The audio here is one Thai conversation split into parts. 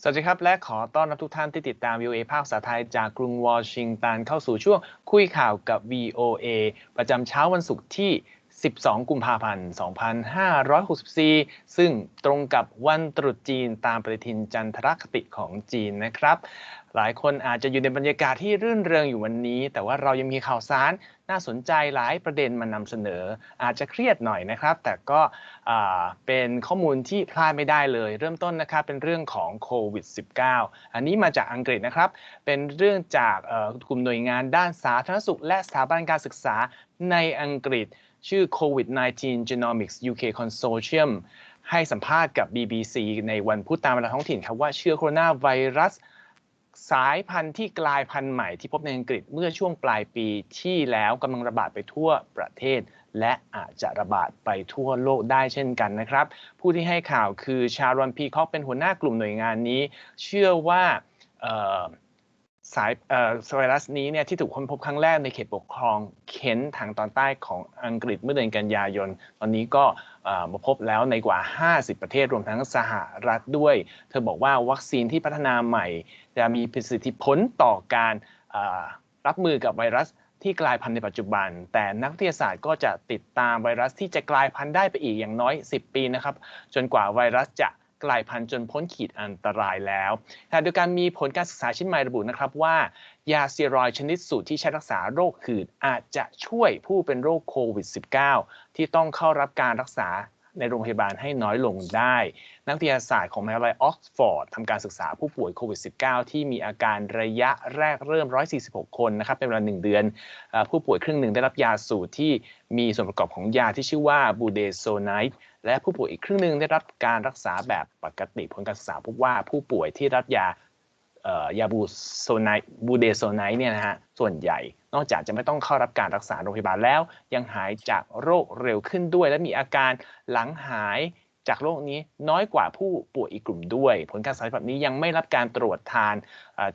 สวัสดีครับ และขอต้อนรับทุกท่านที่ติดตาม VOA ภาคภาษาไทยจากกรุงวอชิงตันเข้าสู่ช่วงคุยข่าวกับ VOA ประจำเช้าวันศุกร์ที่ 12 กุมภาพันธ์ 2564 ซึ่งตรงกับวันตรุษจีนตามปฏิทินจันทรคติของจีนนะครับ หลายคนอาจจะอยู่ในบรรยากาศที่รื่นเริงอยู่วันนี้ แต่ว่าเรายังมีข่าวสารน่าสนใจหลายประเด็นมานำเสนอ อาจจะเครียดหน่อยนะครับ แต่ก็เป็นข้อมูลที่พลาดไม่ได้เลย เริ่มต้นนะครับเป็นเรื่องของโควิด -19 อันนี้มาจากอังกฤษนะครับ เป็นเรื่องจากกลุ่มหน่วยงานด้านสาธารณสุข และสถาบันการศึกษาในอังกฤษ ชื่อ COVID-19 Genomics UK Consortium ให้สัมภาษณ์กับ BBC ในวันพุธตามเวลาท้องถิ่นครับว่าเชื้อโคโรนาไวรัสสายพันธุ์ที่กลายพันธุ์ใหม่ที่พบในอังกฤษเมื่อช่วงปลายปีที่แล้วกำลังระบาดไปทั่วประเทศ และอาจจะระบาดไปทั่วโลกได้เช่นกันนะครับ ผู้ที่ให้ข่าวคือชารอนพีคอกเป็นหัวหน้ากลุ่มหน่วยงานนี้ เชื่อว่า สายเอ่อไวรัสนี้เนี่ยที่ถูกค้นพบครั้งแรกในเขตปกครองเคนทางตอนใต้ของอังกฤษเมื่อเดือนกันยายน ตอนนี้ก็มาพบแล้วในกว่า 50 ประเทศรวมทั้งสหรัฐด้วย เธอบอกว่าวัคซีนที่พัฒนาใหม่ จะมีประสิทธิผลต่อการรับมือกับไวรัสที่กลายพันธุ์ในปัจจุบัน แต่นักวิทยาศาสตร์ก็จะติดตามไวรัสที่จะกลายพันธุ์ได้ไปอีกอย่างน้อย 10 ปีนะครับ จนกว่าไวรัสจะ กลายพันธุ์จนพ้นขีดอันตรายแล้วแต่โดยการมีผลการศึกษาชิ้นใหม่ระบุนะครับว่ายาสเตียรอยชนิดสูตรที่ใช้รักษาโรคหืดอาจจะช่วยผู้เป็นโรคโควิด -19 ที่ต้องเข้ารับการรักษา ในโรงพยาบาลให้น้อยลงได้ นักวิทยาศาสตร์ของมหาวิทยาลัยออกซฟอร์ดทำการศึกษาผู้ป่วยโควิด -19 ที่มีอาการระยะแรกเริ่ม 146 คนนะครับเป็นเวลา 1 เดือน ผู้ป่วยครึ่งหนึ่งได้รับยาสูตรที่มีส่วนประกอบของยาที่ชื่อว่าบูเดโซไนท์และผู้ป่วยอีกครึ่งหนึ่งได้รับการรักษาแบบปกติผลการศึกษาพบว่าผู้ป่วยที่รับยายาบูโซไนบูเดโซไนเนี่ยนะฮะส่วนใหญ่ นอกจากจะไม่ต้องเข้ารับการรักษาโรงพยาบาลแล้ว ยังหายจากโรคเร็วขึ้นด้วย และมีอาการหลังหายจากโรคนี้น้อยกว่าผู้ป่วยอีกกลุ่มด้วย ผลการศึกษาแบบนี้ยังไม่รับการตรวจทาน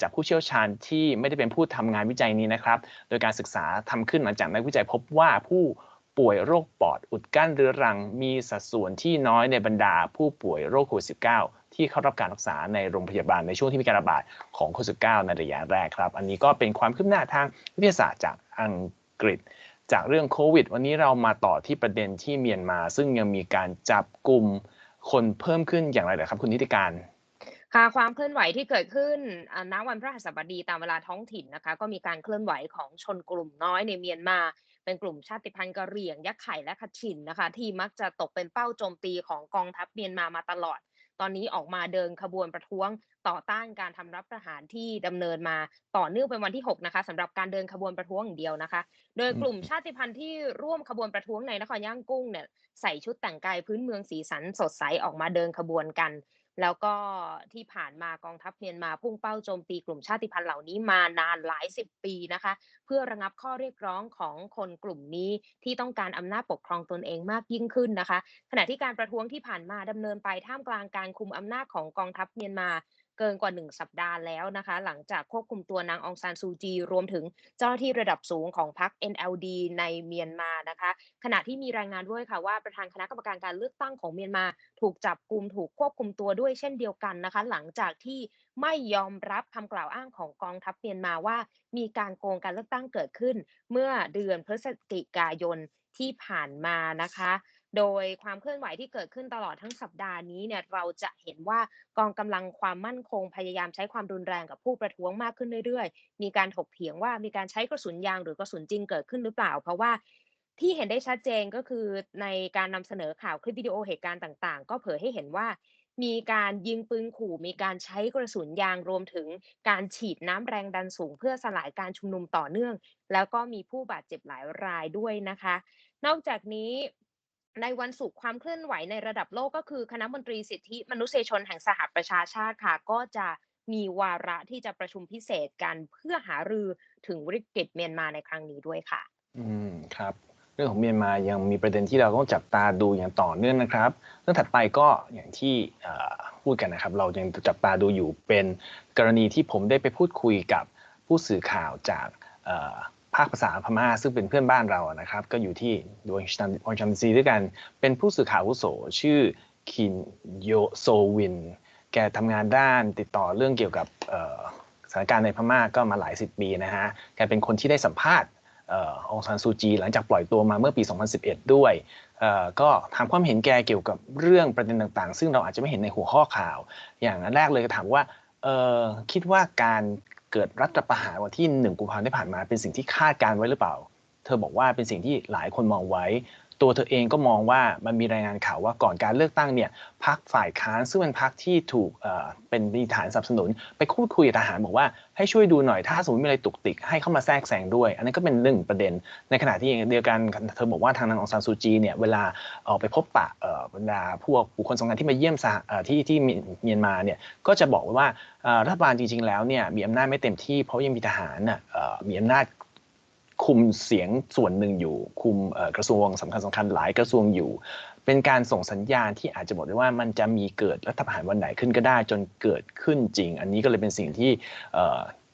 จากผู้เชี่ยวชาญที่ไม่ได้เป็นผู้ทำงานวิจัยนี้นะครับ โดยการศึกษาทำขึ้นหลังจากนักวิจัยพบว่าผู้ป่วยโรคปอดอุดกั้นเรื้อรัง มีสัดส่วนที่น้อยในบรรดาผู้ป่วยโรคโควิด -19 ที่เข้ารับการรักษาในโรงพยาบาลในช่วงที่มีการระบาดของโควิด -19 ในระยะแรกครับ อันนี้ก็เป็นความคืบหน้าทางวิทยาศาสตร์จากอังกฤษ จากเรื่องโควิด วันนี้เรามาต่อที่ประเด็นที่เมียนมา ซึ่งยังมีการจับกลุ่มคนเพิ่มขึ้นอย่างไรเหรอครับ คุณนิติการค่ะความเคลื่อนไหวที่เกิดขึ้นณวันพฤหัสบดีตามเวลาท้องถิ่นนะคะ ก็มีการเคลื่อนไหวของชนกลุ่มน้อยในเมียนมา เป็นกลุ่มชาติพันธุ์กะเหรี่ยง ยักษ์ไข่และขชินนะคะ ที่มักจะตกเป็นเป้าโจมตีของกองทัพเมียนมามาตลอด ตอนนี้ออกมาเดินขบวนประท้วงต่อต้านการทำรัฐประหารที่ดำเนินมาต่อเนื่องเป็นวันที่ 6 นะคะสำหรับการเดินขบวนประท้วงอย่างเดียวนะคะ โดยกลุ่มชาติพันธุ์ที่ร่วมขบวนประท้วงในนครย่างกุ้งเนี่ยใส่ชุดแต่งกายพื้นเมืองสีสันสดใสออกมาเดินขบวนกัน แล้วก็ที่ผ่านมากองทัพเมียนมาพุ่งเป้าโจมตีกลุ่มชาติพันธุ์เหล่านี้มานานหลายสิบปีนะคะ เพื่อระงับข้อเรียกร้องของคนกลุ่มนี้ที่ต้องการอำนาจปกครองตนเองมากยิ่งขึ้นนะคะ ขณะที่การประท้วงที่ผ่านมาดำเนินไปท่ามกลางการคุมอำนาจของกองทัพเมียนมา เกินกว่า 1 สัปดาห์แล้วนะคะ หลังจากควบคุมตัวนางองซานซูจี รวมถึงเจ้าหน้าที่ระดับสูงของพรรค NLD ในเมียนมานะคะ ขณะที่มีรายงานด้วยค่ะว่าประธานคณะกรรมการการเลือกตั้งของเมียนมา ถูกจับกลุ่มถูกควบคุมตัวด้วยเช่นเดียวกันนะคะ หลังจากที่ไม่ยอมรับคำกล่าวอ้างของกองทัพเมียนมาว่า มีการโกงการเลือกตั้งเกิดขึ้น เมื่อเดือนพฤศจิกายนที่ผ่านมานะคะ โดยความเคลื่อนไหวที่เกิดขึ้นตลอดทั้งสัปดาห์นี้เนี่ยเราจะเห็นว่ากองกำลังความมั่นคงพยายามใช้ความรุนแรงกับผู้ประท้วงมากขึ้นเรื่อยๆ มีการถกเถียงว่ามีการใช้กระสุนยางหรือกระสุนจริงเกิดขึ้นหรือเปล่า เพราะว่าที่เห็นได้ชัดเจนก็คือในการนำเสนอข่าวคลิปวิดีโอเหตุการณ์ต่างๆ ก็เผยให้เห็นว่ามีการยิงปืนขู่ มีการใช้กระสุนยางรวมถึงการฉีดน้ำแรงดันสูง เพื่อสลายการชุมนุมต่อเนื่อง แล้วก็มีผู้บาดเจ็บหลายรายด้วยนะคะ นอกจากนี้ ในวันศุกร์ความเคลื่อนไหวในระดับโลกก็คือคณะมนตรีสิทธิมนุษยชนแห่งสหประชาชาติค่ะ ก็จะมีวาระที่จะประชุมพิเศษกันเพื่อหารือถึงวิกฤตเมียนมาในครั้งนี้ด้วยค่ะ อืมครับ เรื่องของเมียนมายังมีประเด็นที่เราต้องจับตาดูอย่างต่อเนื่องนะครับ เรื่องถัดไปก็อย่างที่พูดกันนะครับ เรายังจับตาดูอยู่เป็นกรณีที่ผมได้ไปพูดคุยกับผู้สื่อข่าวจาก ภาคภาษาพม่าซึ่งเป็นเพื่อนบ้านเรานะครับ ก็อยู่ที่ดวงชันวงชันซีด้วยกันเป็นผู้สื่อข่าววุโสชื่อคินโยโซวิน แกทำงานด้านติดต่อเรื่องเกี่ยวกับสถานการณ์ในพม่าก็มาหลายสิบปีนะฮะแกเป็นคนที่ได้สัมภาษณ์องซานซูจี หลังจากปล่อยตัวมาเมื่อปี 2011 ด้วย ก็ถามความเห็นแกเกี่ยวกับเรื่องประเด็นต่างๆ ซึ่งเราอาจจะไม่เห็นในหัวข้อข่าว อย่างแรกเลยก็ถามว่าคิดว่าการ เกิดรัฐประหารวันที่หนึ่งกุมภาพันธ์ที่ผ่านมาเป็นสิ่งที่คาดการไว้หรือเปล่า เธอบอกว่าเป็นสิ่งที่หลายคนมองไว้ ตัวเธอเองก็มองว่ามันมีรายงานข่าวว่าก่อนการเลือกตั้งเนี่ยพักฝ่ายค้านซึ่งเป็นพักที่ถูกเป็นมีฐานสนับสนุน ไปพูดคุยกับทหารบอกว่าให้ช่วยดูหน่อยถ้าสมมติมีอะไรตุกติกให้เข้ามาแทรกแซงด้วย อันนั้นก็เป็นหนึ่งประเด็น ในขณะที่เดียวกันเธอบอกว่าทางนางองซานซูจีเนี่ยเวลาออกไปพบปะบรรดาพวกบุคคลสำคัญที่มาเยี่ยมที่ที่เมียนมาเนี่ยก็จะบอกว่ารัฐบาลจริงๆแล้วเนี่ยมีอำนาจไม่เต็มที่เพราะยังมีทหารมีอำนาจ คุมเสียงส่วนหนึ่งอยู่ คุมกระทรวงสำคัญสำคัญหลายกระทรวงอยู่ เป็นการส่งสัญญาณที่อาจจะบอกได้ว่ามันจะมีเกิดรัฐประหารวันไหนขึ้นก็ได้จนเกิดขึ้นจริง อันนี้ก็เลยเป็นสิ่งที่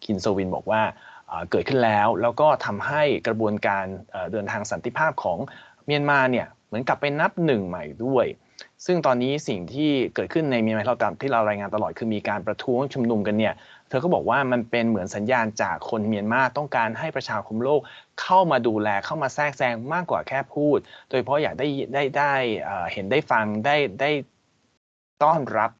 คินโซวินบอกว่าเกิดขึ้นแล้ว แล้วก็ทำให้กระบวนการเดินทางสันติภาพของเมียนมาเนี่ยเหมือนกลับไปนับหนึ่งใหม่ด้วย ซึ่งตอนนี้สิ่งที่เกิดขึ้นในเมียนมาเราตามที่เรารายงานตลอดคือมีการประท้วงชุมนุมกันเนี่ยเธอก็บอกว่ามันเป็นเหมือนสัญญาณจากคนเมียนมาต้องการให้ประชาคมโลกเข้ามาดูแลเข้ามาแทรกแซงมากกว่าแค่พูด โดยเฉพาะอยากได้ได้ได้เห็นได้ฟังได้ได้ต้อนรับ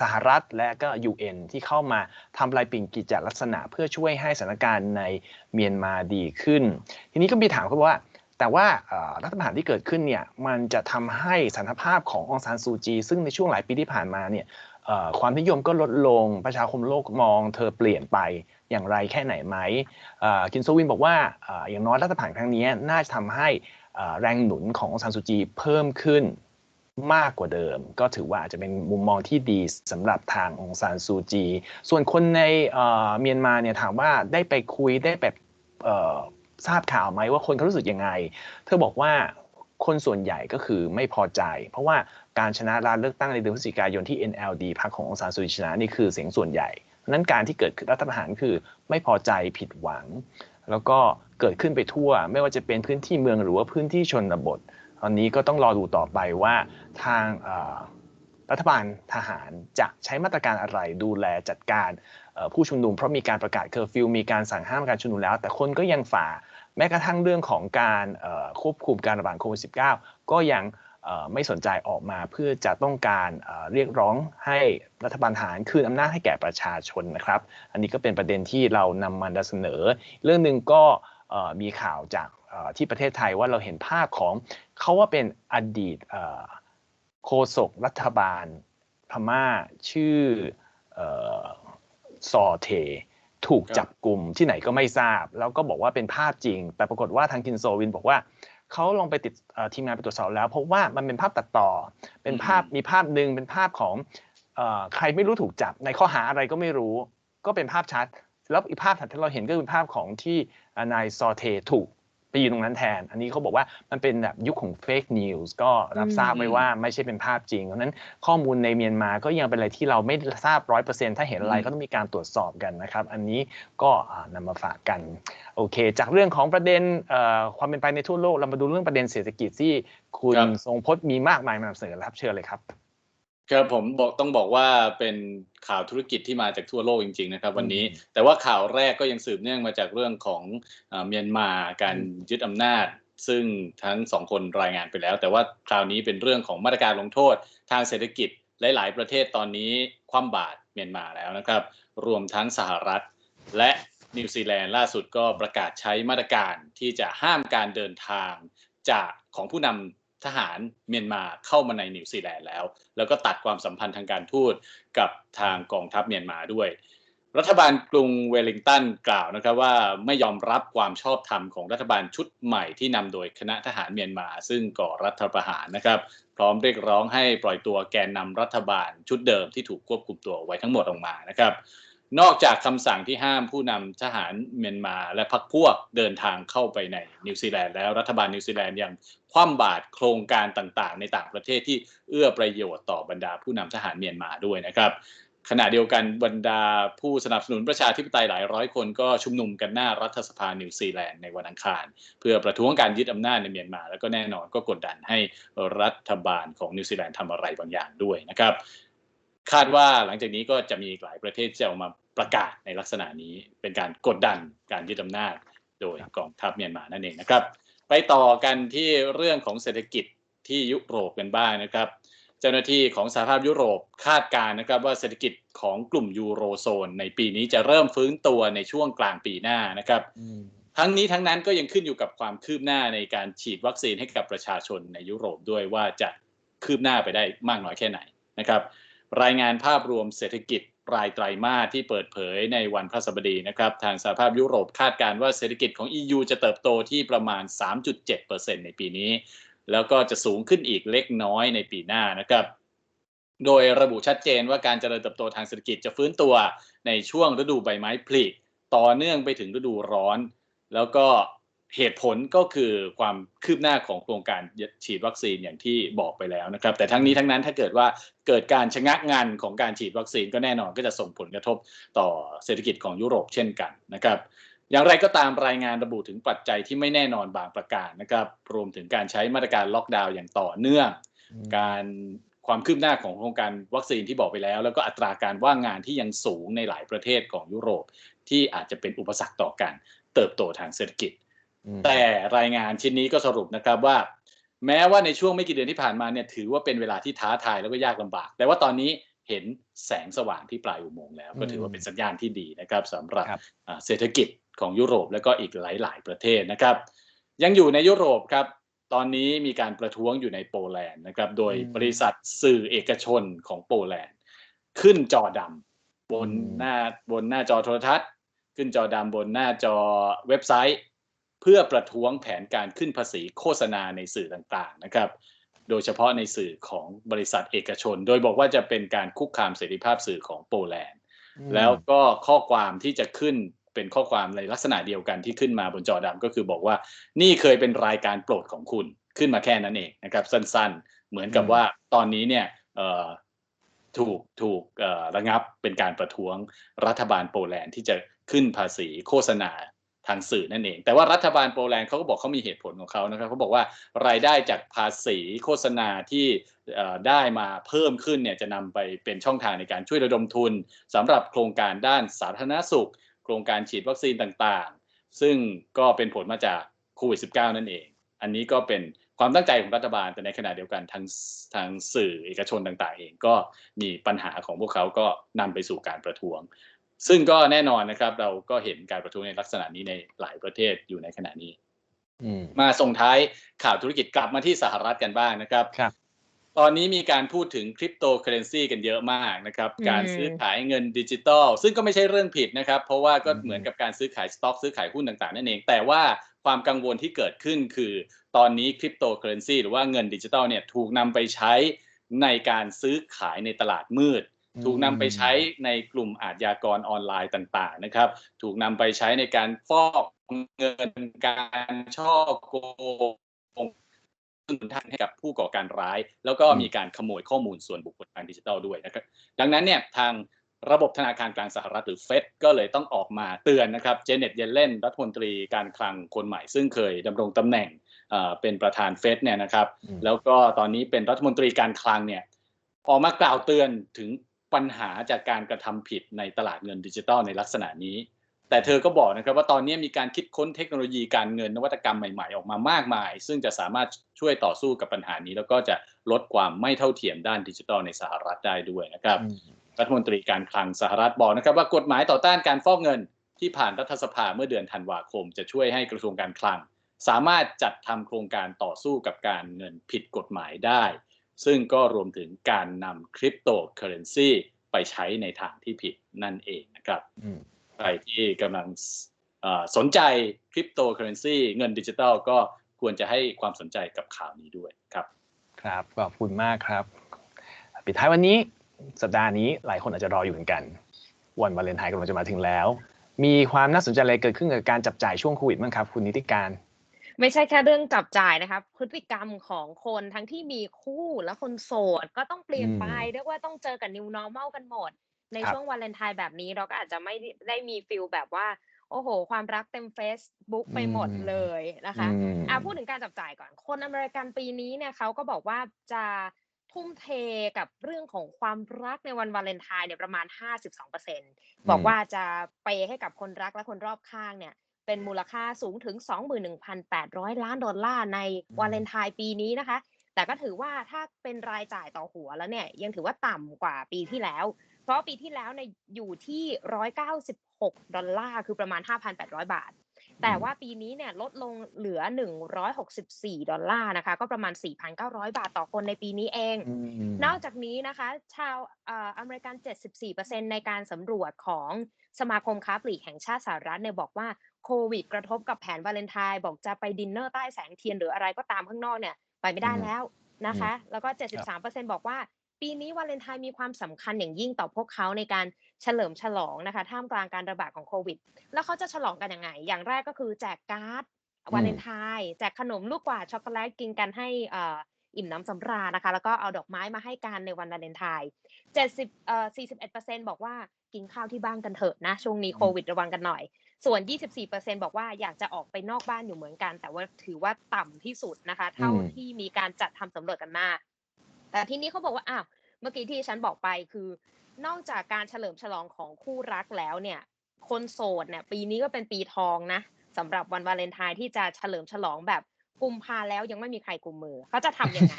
สหรัฐและก็ UN ที่เข้ามาทำลายปิ่งกิจลักษณะ เพื่อช่วยให้สถานการณ์ในเมียนมาดีขึ้น ทีนี้ก็มีถามเขาว่า แต่ว่ารัฐประหารที่เกิดขึ้นเนี่ยมันจะทำให้สถานภาพขององซานซูจี ซึ่งในช่วงหลายปีที่ผ่านมาเนี่ยความนิยมก็ลดลงประชาคมโลกมองเธอเปลี่ยนไปอย่างไรแค่ไหนไหมคินโซวินบอกว่าอย่างน้อยรัฐประหารครั้งนี้น่าจะทำให้แรงหนุนขององซานซูจีเพิ่มขึ้นมากกว่าเดิม ก็ถือว่าอาจจะเป็นมุมมองที่ดีสำหรับทางองซานซูจี ส่วนคนในเมียนมาเนี่ยถามว่าได้ไปคุยได้แบบ ทราบข่าวไหมว่าคนเขารู้สึกยังไง เธอบอกว่าคนส่วนใหญ่ก็คือไม่พอใจ เพราะว่าการชนะการเลือกตั้งในเดือนพฤศจิกายนที่ NLD พรรคขององซานซูจีชนะนี่คือเสียงส่วนใหญ่นั้นการที่เกิดรัฐประหารคือไม่พอใจผิดหวัง แล้วก็เกิดขึ้นไปทั่ว ไม่ว่าจะเป็นพื้นที่เมืองหรือว่าพื้นที่ชนบท ตอนนี้ก็ต้องรอดูต่อไปว่าทางรัฐบาลทหารจะใช้มาตรการอะไรดูแลจัดการผู้ชุมนุมเพราะมีการประกาศเคอร์ฟิวมีการสั่งห้ามการชุมนุมแล้ว แต่คนก็ยังฝ่า แม้กระทั่งเรื่องของการควบคุมการระบาดโควิด -19 ก็ยังไม่สนใจออกมาเพื่อจะต้องการเรียกร้องให้รัฐบาลทหารคืนอำนาจให้แก่ประชาชนนะครับ อันนี้ก็เป็นประเด็นที่เรานำมานเสนอ เรื่องหนึ่งก็มีข่าวจากที่ประเทศไทยว่าเราเห็นภาพของเขาว่าเป็นอดีตโฆษกรัฐบาลพม่าชื่อซอเท ถูกจับกลุ่มที่ไหนก็ไม่ทราบ แล้วก็บอกว่าเป็นภาพจริง แต่ปรากฏว่าทางคินโซวินบอกว่าเขาลองไปติดทีมงานไปตรวจสอบแล้วพบว่ามันเป็นภาพตัดต่อ เป็นภาพมีภาพหนึ่งเป็นภาพของใครไม่รู้ถูกจับ ในข้อหาอะไรก็ไม่รู้ ก็เป็นภาพชัด แล้วอีกภาพถัดที่เราเห็นก็คือภาพของที่นายซอเทถูก ไปยืนตรงนั้นแทน อันนี้เขาบอกว่ามันเป็นแบบยุคของเฟกนิวส์ก็รับทราบไว้ว่าไม่ใช่เป็นภาพจริง เพราะนั้นข้อมูลในเมียนมาก็ยังเป็นอะไรที่เราไม่ทราบร้อยเปอร์เซ็นต์ถ้าเห็นอะไรก็ต้องมีการตรวจสอบกันนะครับ อันนี้ก็นำมาฝากกัน โอเค จากเรื่องของประเด็นความเป็นไปในทั่วโลก เรามาดูเรื่องประเด็นเศรษฐกิจที่คุณทรงพจน์มีมากมายมานำเสนอครับเชิญเลยครับ ครับผมบอกต้องบอกว่าเป็นข่าวธุรกิจที่มาจากทั่วโลกจริงๆนะครับ วันนี้แต่ว่าข่าวแรกก็ยังสืบเนื่องมาจากเรื่องของเมียนมาการยึดอำนาจ ซึ่งทั้งสองคนรายงานไปแล้ว แต่ว่าคราวนี้เป็นเรื่องของมาตรการลงโทษ ทางเศรษฐกิจหลาย ๆ ประเทศตอนนี้คว่ำบาตรเมียนมาแล้วนะครับ รวมทั้งสหรัฐ และนิวซีแลนด์ล่าสุดก็ประกาศใช้มาตรการที่จะห้ามการเดินทางจากของผู้นำ ทหารเมียนมาเข้ามาในนิวซีแลนด์แล้ว แล้วก็ตัดความสัมพันธ์ทางการทูตกับทางกองทัพเมียนมาด้วย รัฐบาลกรุงเวลลิงตันกล่าวนะครับว่าไม่ยอมรับความชอบธรรมของรัฐบาลชุดใหม่ที่นำโดยคณะทหารเมียนมา ซึ่งก่อรัฐประหารนะครับ พร้อมเรียกร้องให้ปล่อยตัวแกนนำรัฐบาลชุดเดิมที่ถูกควบคุมตัวไว้ทั้งหมดออกมานะครับ นอกจากคำสั่งที่ห้ามผู้นำทหารเมียนมาและพรรคพวกเดินทางเข้าไปในนิวซีแลนด์แล้วรัฐบาลนิวซีแลนด์ยังคว่ำบาตรโครงการต่างๆ ในต่างประเทศที่เอื้อประโยชน์ต่อบรรดาผู้นำทหารเมียนมาด้วยนะครับขณะเดียวกันบรรดาผู้สนับสนุนประชาธิปไตยหลายร้อยคนก็ชุมนุมกันหน้ารัฐสภานิวซีแลนด์ในวันอังคาร เพื่อประท้วงการยึดอำนาจในเมียนมา แล้วก็แน่นอนก็กดดันให้รัฐบาลของนิวซีแลนด์ทำอะไรบางอย่างด้วยนะครับ คาดว่าหลังจากนี้ก็จะมีอีกหลายประเทศที่จะออกมาประกาศในลักษณะนี้เป็นการกดดันการยึดอำนาจโดยกองทัพเมียนมานั่นเองนะครับ ไปต่อกันที่เรื่องของเศรษฐกิจที่ยุโรปกันบ้างนะครับ เจ้าหน้าที่ของสหภาพยุโรปคาดการณ์นะครับว่าเศรษฐกิจของกลุ่มยูโรโซน ในปีนี้จะเริ่มฟื้นตัวในช่วงกลางปีหน้านะครับอืมทั้งนี้ทั้งนั้นก็ยังขึ้นอยู่กับความคืบหน้าในการฉีดวัคซีนให้กับประชาชนในยุโรปด้วยว่าจะคืบหน้าไปได้มากน้อยแค่ไหนนะครับ รายงานภาพรวมเศรษฐกิจรายไตรมาสที่เปิดเผยในวันพฤหัสบดีนะครับทางสหภาพยุโรปคาดการว่าเศรษฐกิจของ EU จะเติบโตที่ประมาณ 3.7%ในปีนี้ แล้วก็จะสูงขึ้นอีกเล็กน้อยในปีหน้านะครับ โดยระบุชัดเจนว่าการเจริญเติบโตทางเศรษฐกิจจะฟื้นตัวในช่วงฤดูใบไม้ผลิต่อเนื่องไปถึงฤดูร้อน แล้วก็ เหตุผลก็คือความคืบหน้าของโครงการฉีดวัคซีนอย่างที่บอกไปแล้วนะครับ แต่ทั้งนี้ทั้งนั้นถ้าเกิดว่าเกิดการชะงักงานของการฉีดวัคซีนก็แน่นอนก็จะส่งผลกระทบต่อเศรษฐกิจของยุโรปเช่นกันนะครับ อย่างไรก็ตามรายงานระบุถึงปัจจัยที่ไม่แน่นอนบางประการนะครับ รวมถึงการใช้มาตรการล็อกดาวน์อย่างต่อเนื่อง การความคืบหน้าของโครงการวัคซีนที่บอกไปแล้ว แล้วก็อัตราการว่างงานที่ยังสูงในหลายประเทศของยุโรป ที่อาจจะเป็นอุปสรรคต่อการเติบโตทางเศรษฐกิจอืม แต่รายงานชิ้นนี้ก็สรุปนะครับว่า แม้ว่าในช่วงไม่กี่เดือนที่ผ่านมาเนี่ยถือว่าเป็นเวลาที่ท้าทายแล้วก็ยากลำบาก แต่ว่าตอนนี้เห็นแสงสว่างที่ปลายอุโมงค์แล้ว ก็ถือว่าเป็นสัญญาณที่ดีนะครับสำหรับครับอ่าเศรษฐกิจของยุโรปและก็อีกหลาย ๆ ประเทศนะครับ ยังอยู่ในยุโรปครับตอนนี้มีการประท้วงอยู่ในโปแลนด์นะครับ โดยอืมบริษัทสื่อเอกชนของโปแลนด์ ขึ้นจอดำบนอืมหน้าบนหน้าจอโทรทัศน์ ขึ้นจอดำบนหน้าจอเว็บไซต์ เพื่อประท้วงแผนการขึ้นภาษีโฆษณาในสื่อต่างๆนะครับ โดยเฉพาะในสื่อของบริษัทเอกชน โดยบอกว่าจะเป็นการคุกคามเสรีภาพสื่อของโปแลนด์ แล้วก็ข้อความที่จะขึ้นเป็นข้อความในลักษณะเดียวกันที่ขึ้นมาบนจอดำก็คือบอกว่านี่เคยเป็นรายการโปรดของคุณขึ้นมาแค่นั้นเองนะครับ สั้นๆ เหมือนกับว่าตอนนี้เนี่ยเอ่อถูกถูกเอ่อระงับเป็นการประท้วงรัฐบาลโปแลนด์ที่จะขึ้นภาษีโฆษณา ทางสื่อนั่นเอง แต่ว่ารัฐบาลโปแลนด์เขาก็บอกเขามีเหตุผลของเขานะครับเขาบอกว่ารายได้จากภาษีโฆษณาที่ได้มาเพิ่มขึ้นเนี่ยจะนำไปเป็นช่องทางในการช่วยระดมทุนสำหรับโครงการด้านสาธารณสุข โครงการฉีดวัคซีนต่างๆ ซึ่งก็เป็นผลมาจากโควิด -19 นั่นเอง อันนี้ก็เป็นความตั้งใจของรัฐบาลแต่ในขณะเดียวกันทางทางสื่อเอกชนต่างๆ เองก็มีปัญหาของพวกเขาก็นำไปสู่การประท้วง ซึ่งก็แน่นอนนะครับ เราก็เห็นการประท้วงในลักษณะนี้ในหลายประเทศอยู่ในขณะนี้อืมมาส่งท้ายข่าวธุรกิจกลับมาที่สหรัฐกันบ้างนะครับครับตอนนี้มีการพูดถึงคริปโตเคอเรนซีกันเยอะมากนะครับอืมการซื้อขายเงินดิจิตอลซึ่งก็ไม่ใช่เรื่องผิดนะครับ เพราะว่าก็อืมเหมือนกับการซื้อขายสต็อกซื้อขายหุ้นต่างๆ นั่นเอง แต่ว่าความกังวลที่เกิดขึ้นคือ ตอนนี้คริปโตเคอเรนซีหรือว่าเงินดิจิตอลเนี่ยถูกนำไปใช้ในการซื้อขายในตลาดมืด ถูกนำไปใช้ในกลุ่มอาชญากรออนไลน์ต่างๆนะครับ ถูกนำไปใช้ในการฟอกเงินการช่อโกงต้นทุนทางให้กับผู้ก่อการร้าย แล้วก็มีการขโมยข้อมูลส่วนบุคคลทางดิจิทัลด้วยนะครับ ดังนั้นเนี่ยทางระบบธนาคารกลางสหรัฐหรือเฟดก็เลยต้องออกมาเตือนนะครับเจเน็ตเยเลนรัฐมนตรีการคลังคนใหม่ ซึ่งเคยดำรงตำแหน่งเอ่อเป็นประธานเฟดเนี่ยนะครับอืมแล้วก็ตอนนี้เป็นรัฐมนตรีการคลังเนี่ยออกมากล่าวเตือนถึง ปัญหาจากการกระทำผิดในตลาดเงินดิจิทัลในลักษณะนี้ แต่เธอก็บอกนะครับว่าตอนนี้มีการคิดค้นเทคโนโลยีการเงินนวัตกรรมใหม่ๆ ออกมามากมาย ซึ่งจะสามารถช่วยต่อสู้กับปัญหานี้ แล้วก็จะลดความไม่เท่าเทียมด้านดิจิทัลในสหรัฐได้ด้วยนะครับอืมรัฐมนตรีการคลังสหรัฐบอกนะครับว่ากฎหมายต่อต้านการฟอกเงินที่ผ่านรัฐสภาเมื่อเดือนธันวาคม จะช่วยให้กระทรวงการคลัง สามารถจัดทำโครงการต่อสู้กับการเงินผิดกฎหมายได้ ซึ่งก็รวมถึงการนำคริปโตเคอเรนซีไปใช้ในทางที่ผิดนั่นเองนะครับอืมใครที่กำลังเอ่อสนใจคริปโตเคอเรนซีเงินดิจิทัลก็ควรจะให้ความสนใจกับข่าวนี้ด้วยครับ ครับขอบคุณมากครับ ปิดท้ายวันนี้สัปดาห์นี้หลายคนอาจจะรออยู่เหมือนกัน วันวาเลนไทน์กำลังจะมาถึงแล้ว มีความน่าสนใจอะไรเกิดขึ้นกับการจับจ่ายช่วงโควิดบ้างครับ คุณนิติการ ไม่ใช่แค่เรื่องจับจ่ายนะครับ พฤติกรรมของคนทั้งที่มีคู่และคนโสดก็ต้องเปลี่ยนไปอืมเรียกว่าต้องเจอกับ new normal กันหมด ในครับช่วงวาเลนไทน์แบบนี้เราก็อาจจะไม่ได้ได้มีฟิลแบบว่า โอ้โห ความรักเต็ม Facebook ไปหมดเลยนะคะอืมอะพูดถึงการจับจ่ายก่อน คนอเมริกันปีนี้เนี่ยเขาก็บอกว่าจะทุ่มเทกับเรื่องของความรักในวันวาเลนไทน์เนี่ยประมาณ 52%บอกว่าจะเปย์ให้กับคนรักและคนรอบข้างเนี่ย เป็นมูลค่าสูงถึง 21,800 ล้านดอลลาร์ในวาเลนไทน์ปีนี้นะคะ แต่ก็ถือว่าถ้าเป็นรายจ่ายต่อหัวแล้วเนี่ย ยังถือว่าต่ำกว่าปีที่แล้ว เพราะปีที่แล้วเนี่ยอยู่ที่ 196 ดอลลาร์ คือประมาณ 5,800 บาท แต่ว่าปีนี้เนี่ยลดลงเหลือ 164 ดอลลาร์นะคะ ก็ประมาณ 4,900 บาทต่อคนในปีนี้เองอืมนอกจากนี้นะคะ ชาวเอ่ออเมริกัน 74%ในการสำรวจของ สมาคมค้าปลีกแห่งชาติสหรัฐเนี่ยบอกว่าโควิดกระทบกับแผนวาเลนไทน์บอกจะไปดินเนอร์ใต้แสงเทียนหรืออะไรก็ตามข้างนอกเนี่ยไปไม่ได้อืมแล้วนะคะ แล้วก็ 73%บอกว่า ปีนี้วาเลนไทน์มีความสำคัญอย่างยิ่งต่อพวกเขาในการเฉลิมฉลองนะคะ ท่ามกลางการระบาดของโควิด แล้วเขาจะฉลองกันยังไง อย่างแรกก็คือแจกการ์ดวาเลนไทน์แจกขนมลูกกวาดช็อกโกแลตกินกันให้เอ่ออิ่มน้ำสำราญนะคะ แล้วก็เอาดอกไม้มาให้กันในวันวาเลนไทน์70เอ่อ41%บอกว่ากินข้าวที่บ้านกันเถอะนะ ช่วงนี้โควิดระวังกันหน่อย ส่วน 24%บอกว่าอยากจะออกไปนอกบ้านอยู่เหมือนกัน แต่ว่าถือว่าต่ำที่สุดนะคะ เท่าอืมที่มีการจัดทำสำรวจกันมา แต่ทีนี้เขาบอกว่าอ้าวเมื่อกี้ที่ฉันบอกไปคือ นอกจากการเฉลิมฉลองของคู่รักแล้วเนี่ย คนโสดเนี่ยปีนี้ก็เป็นปีทองนะสำหรับวันวาเลนไทน์ที่จะเฉลิมฉลองแบบ กุมภาแล้วยังไม่มีใครกุมมือ เขาจะทำยังไง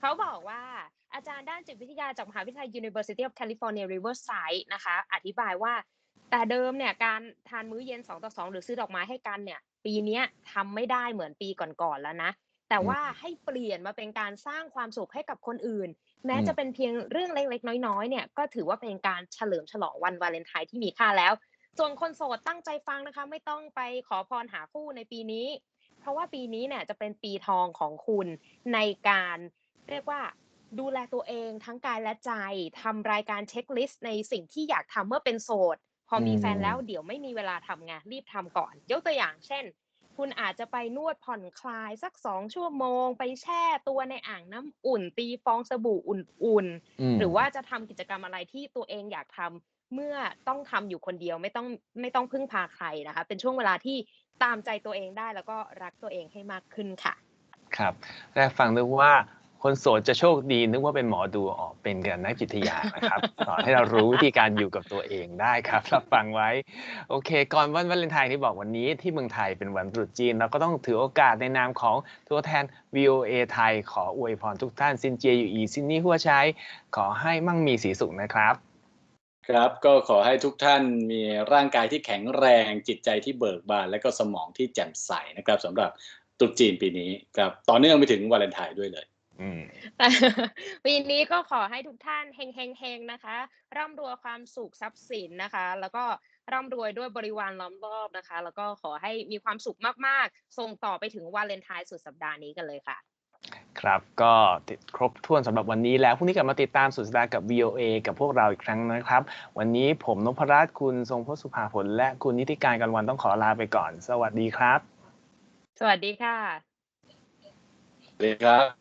เขาบอกว่าอาจารย์ด้านจิตวิทยาจากมหาวิทยาลัย University of California Riverside นะคะ อธิบายว่า แต่เดิมเนี่ยการทานมื้อเย็น 2 ต่อ 2 หรือซื้อดอกไม้ให้กันเนี่ย ปีเนี้ยทำไม่ได้เหมือนปีก่อนๆแล้วนะ แต่ว่าให้เปลี่ยนมาเป็นการสร้างความสุขให้กับคนอื่น แม้อืมจะเป็นเพียงเรื่องเล็กๆ น้อยๆ เนี่ยก็ถือว่าเป็นการเฉลิมฉลองวันวาเลนไทน์ที่มีค่าแล้ว ส่วนคนโสดตั้งใจฟังนะคะ ไม่ต้องไปขอพรหาคู่ในปีนี้เพ ราะว่าปีนี้เนี่ยจะเป็นปีทองของคุณในการเรียกว่าดูแลตัวเองทั้งกายและใจทำรายการเช็คลิสต์ในสิ่งที่อยากทำเมื่อเป็นโสด พอมีแฟนแล้วเดี๋ยวไม่มีเวลาทำไงรีบทำก่อน ยกตัวอย่างเช่น คุณอาจจะไปนวดผ่อนคลายสักสองชั่วโมง ไปแช่ตัวในอ่างน้ำอุ่น ตีฟองสบู่อุ่นๆมหรือว่าจะทำกิจกรรมอะไรที่ตัวเองอยากทำ เมื่อต้องทำอยู่คนเดียวไม่ต้องไม่ต้องพึ่งพาใครนะคะ เป็นช่วงเวลาที่ตามใจตัวเองได้แล้วก็รักตัวเองให้มากขึ้นค่ะ ครับแรกฟังนึกว่าคนโสดจะโชคดีนึกว่าเป็นหมอดูออกเป็นกันนักจิตวิทยานะครับสอนให้เรารู้วิธีการอยู่กับตัวเองได้ครับรับฟังไว้ โอเค ก่อนวันวาเลนไทน์ที่บอกวันนี้ที่เมืองไทยเป็นวันตรุษจีน เราก็ต้องถือโอกาสในนามของตัวแทน VOA ไทย ขออวยพรทุกท่านซินเจียอยู่อีซินนี่หัวใช้ขอให้มั่งมีสีสุขนะครับ ครับก็ขอให้ทุกท่านมีร่างกายที่แข็งแรงจิตใจที่เบิกบาน และก็สมองที่แจ่มใสนะครับสำหรับตรุษจีนปีนี้ครับต่อเนื่องไปถึงวาเลนไทน์ด้วยเลยอืมปีนี้ก็ขอให้ทุกท่านเฮงเฮงเฮงๆนะคะ ร่ำรวยความสุขทรัพย์สินนะคะ แล้วก็ร่ำรวยด้วยบริวารล้อมรอบนะคะ แล้วก็ขอให้มีความสุขมากๆ ส่งต่อไปถึงวาเลนไทน์สุดสัปดาห์นี้กันเลยค่ะ ครับ ก็ติดครบถ้วนสำหรับวันนี้แล้วพรุ่งนี้กลับมาติดตามสุดสัปดาห์กับ VOA กับพวกเราอีกครั้งนะครับ วันนี้ผมนพรัตน์คุณทรงพจน์สุภาผล และคุณนิติการกันวันต้องขอลาไปก่อน สวัสดีครับ สวัสดีค่ะเลยครับ